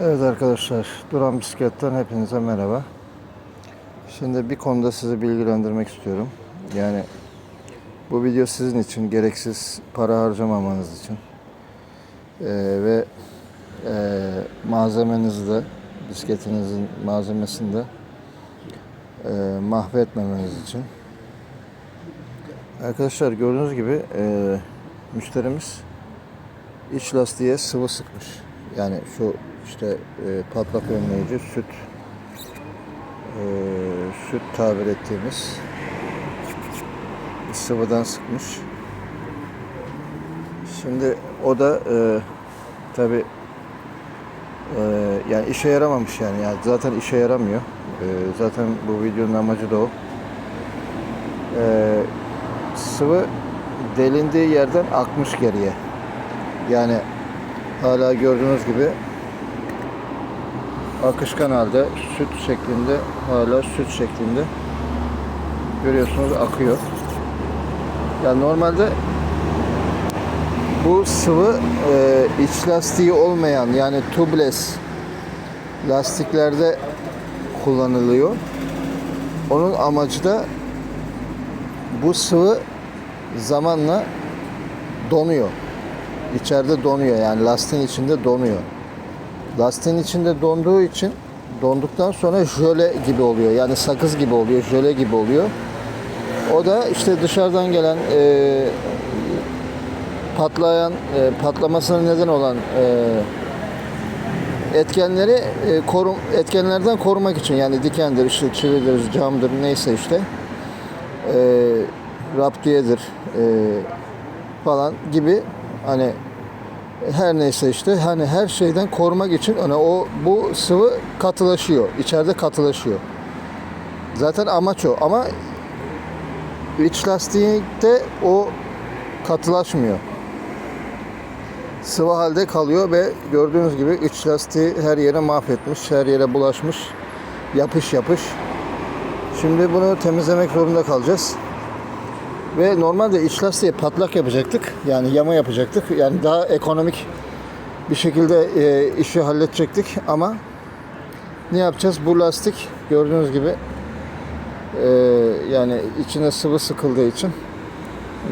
Evet arkadaşlar, Duran Bisiklet'ten hepinize merhaba. Şimdi bir konuda sizi bilgilendirmek istiyorum. Yani bu video sizin için gereksiz para harcamamanız için Ee, ve e, malzemenizi de bisikletinizin malzemesini de e, mahvetmemeniz için. Arkadaşlar gördüğünüz gibi e, müşterimiz iç lastiğe sıvı sıkmış. Yani şu işte e, patlak önleyici süt e, süt tabir ettiğimiz sıvıdan sıkmış. Şimdi o da e, tabi yani işe yaramamış yani. yani zaten işe yaramıyor. E, zaten bu videonun amacı da o. E, sıvı delindiği yerden akmış geriye. Yani hala gördüğünüz gibi akışkan halde süt şeklinde hala süt şeklinde görüyorsunuz akıyor. Yani normalde bu sıvı e, iç lastiği olmayan yani tubeless lastiklerde kullanılıyor. Onun amacı da bu sıvı zamanla donuyor. İçeride donuyor yani lastiğin içinde donuyor. Lastiğin içinde donduğu için donduktan sonra jöle gibi oluyor. Yani sakız gibi oluyor, jöle gibi oluyor. O da işte dışarıdan gelen e, patlayan, e, patlamasına neden olan e, etkenleri e, korum, etkenlerden korumak için yani dikendir, işte çividir, camdır neyse işte e, raptiyedir e, falan gibi hani her neyse işte hani her şeyden korumak için hani o bu sıvı katılaşıyor. içeride katılaşıyor. Zaten amaç o ama iç lastiğinde o katılaşmıyor. Sıvı halde kalıyor ve gördüğünüz gibi iç lastiği her yere mahvetmiş, her yere bulaşmış. Yapış yapış. Şimdi bunu temizlemek zorunda kalacağız. Ve normalde iç lastiğe patlak yapacaktık. Yani yama yapacaktık. Yani daha ekonomik bir şekilde e, işi halledecektik ama ne yapacağız? Bu lastik gördüğünüz gibi e, yani içine sıvı sıkıldığı için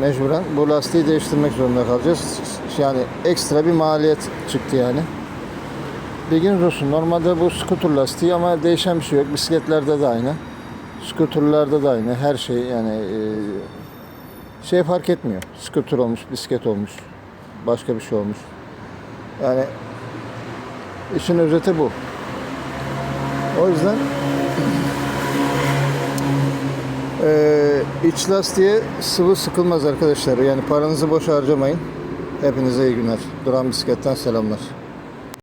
mecburen bu lastiği değiştirmek zorunda kalacağız. Yani ekstra bir maliyet çıktı yani. Bilginiz olsun. Normalde bu skuter lastiği ama değişen bir şey yok. Bisikletlerde de aynı. Skuterlarda da aynı. Her şey yani e, şey fark etmiyor. Skuter olmuş, bisiklet olmuş, başka bir şey olmuş. Yani işin özeti bu. O yüzden eee iç lastiğe sıvı sıkılmaz arkadaşlar. Yani paranızı boş harcamayın. Hepinize iyi günler. Duran Bisiklet'ten selamlar.